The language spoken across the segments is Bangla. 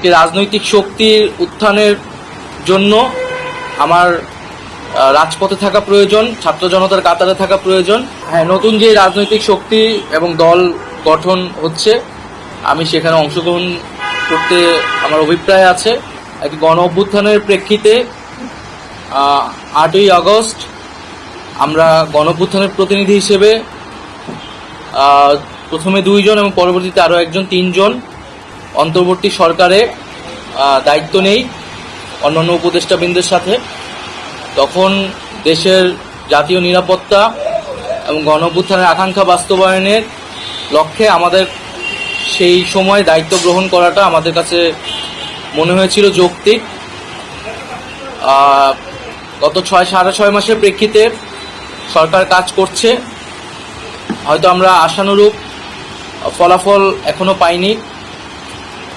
একটি রাজনৈতিক শক্তির উত্থানের জন্য আমার রাজপথে থাকা প্রয়োজন, ছাত্র জনতার কাতারে থাকা প্রয়োজন। হ্যাঁ নতুন যে রাজনৈতিক শক্তি এবং দল গঠন হচ্ছে, আমি সেখানে অংশগ্রহণ করতে আমার অভিপ্রায় আছে। একটি গণ অভ্যুত্থানের প্রেক্ষিতে আটই আগস্ট আমরা গণ অভ্যুত্থানের প্রতিনিধি হিসেবে প্রথমে দুইজন এবং পরবর্তীতে আরও একজন, তিনজন অন্তর্বর্তী সরকারে দায়িত্ব নেই অন্যান্য উপদেষ্টাবৃন্দের সাথে। তখন দেশের জাতীয় নিরাপত্তা এবং গণ অভ্যুত্থানের আকাঙ্ক্ষা বাস্তবায়নের লক্ষ্যে আমাদের সেই সময় দায়িত্ব গ্রহণ করাটা আমাদের কাছে মনে হয়েছিল যৌক্তিক। গত ছয়, সাড়ে ছয় মাসের প্রেক্ষিতে সরকার কাজ করছে। হয়তো আমরা আশানুরূপ ফলাফল এখনও পাইনি।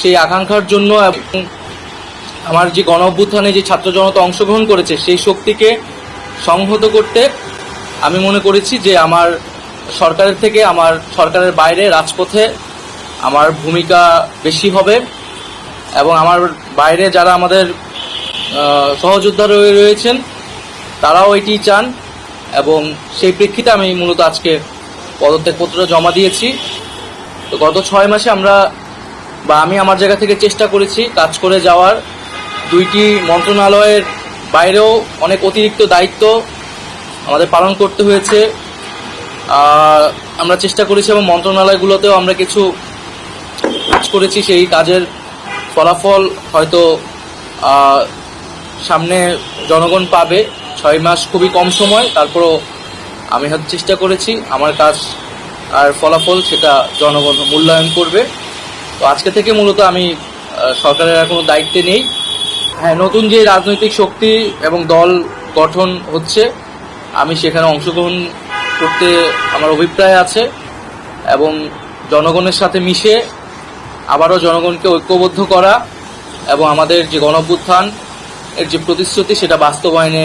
সেই আকাঙ্ক্ষার জন্য আমার যে গণ অভ্যুত্থানে যে ছাত্র জনতা অংশগ্রহণ করেছে, সেই শক্তিকে সংহত করতে আমি মনে করেছি যে আমার সরকারের থেকে, আমার সরকারের বাইরে রাজপথে আমার ভূমিকা বেশি হবে এবং আমার বাইরে যারা আমাদের সহযোদ্ধা রয়ে রয়েছেন, তারাও এটি চান এবং সেই প্রেক্ষিতে আমি মূলত আজকে পদত্যাগপত্র জমা দিয়েছি। তো গত ছয় মাসে আমরা বা আমি আমার জায়গা থেকে চেষ্টা করেছি কাজ করে যাওয়ার। দুইটি মন্ত্রণালয়ের বাইরেও অনেক অতিরিক্ত দায়িত্ব আমাদের পালন করতে হয়েছে। আমরা চেষ্টা করেছি এবং মন্ত্রণালয়গুলোতেও আমরা কিছু কাজ করেছি, সেই কাজের ফলাফল হয়তো সামনে জনগণ পাবে। ছয় মাস খুবই কম সময়, তারপরও আমি হয়তো চেষ্টা করেছি। আমার কাজ আর ফলাফল সেটা জনগণ মূল্যায়ন করবে। তো আজকে থেকে মূলত আমি সরকারের আর কোনো দায়িত্বে নেই। হ্যাঁ নতুন যে রাজনৈতিক শক্তি এবং দল গঠন হচ্ছে, আমি সেখানে অংশগ্রহণ করতে আমার অভিপ্রায় আছে এবং জনগণের সাথে মিশে আবারও জনগণকে ঐক্যবদ্ধ করা এবং আমাদের যে গণঅভ্যুত্থান এর যে প্রতিশ্রুতি, সেটা বাস্তবায়নে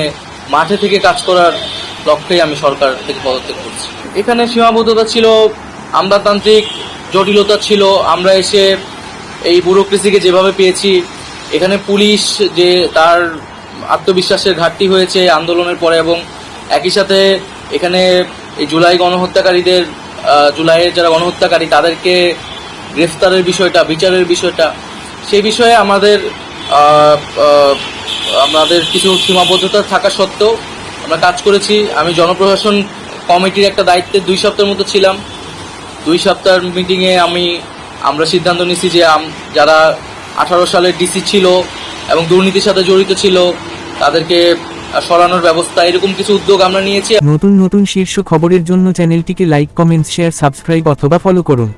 মাঠে থেকে কাজ করার লক্ষ্যেই আমি সরকার থেকে পদত্যাগ করছি। এখানে সীমাবদ্ধতা ছিল আমলাতান্ত্রিক জটিলতা ছিল, আমরা এসে এই ব্যুরোক্রেসিকে যেভাবে পেয়েছি, এখানে পুলিশ যে তার আত্মবিশ্বাসের ঘাটতি হয়েছে আন্দোলনের পরে এবং একই সাথে এখানে এই জুলাই গণহত্যাকারীদের জুলাইয়ের যারা গণহত্যাকারী তাদেরকে গ্রেফতারের বিষয়টা, বিচারের বিষয়টা, সেই বিষয়ে আমাদের আমাদের কিছু সীমাবদ্ধতা থাকা সত্ত্বেও আমরা কাজ করেছি। আমি জনপ্রশাসন কমিটির একটা দায়িত্বে দুই সপ্তাহের মতো ছিলাম। দুই সপ্তাহের মিটিংয়ে আমি, আমরা সিদ্ধান্ত নিয়েছি যে যারা আঠারো সালের ডিসি ছিল এবং দুর্নীতির সাথে জড়িত ছিল, তাদেরকে সরানোর ব্যবস্থা, এরকম কিছু উদ্যোগ আমরা নিয়েছি। নতুন নতুন শীর্ষ খবরের জন্য চ্যানেলটিকে লাইক কমেন্ট শেয়ার সাবস্ক্রাইব অথবা ফলো করুন।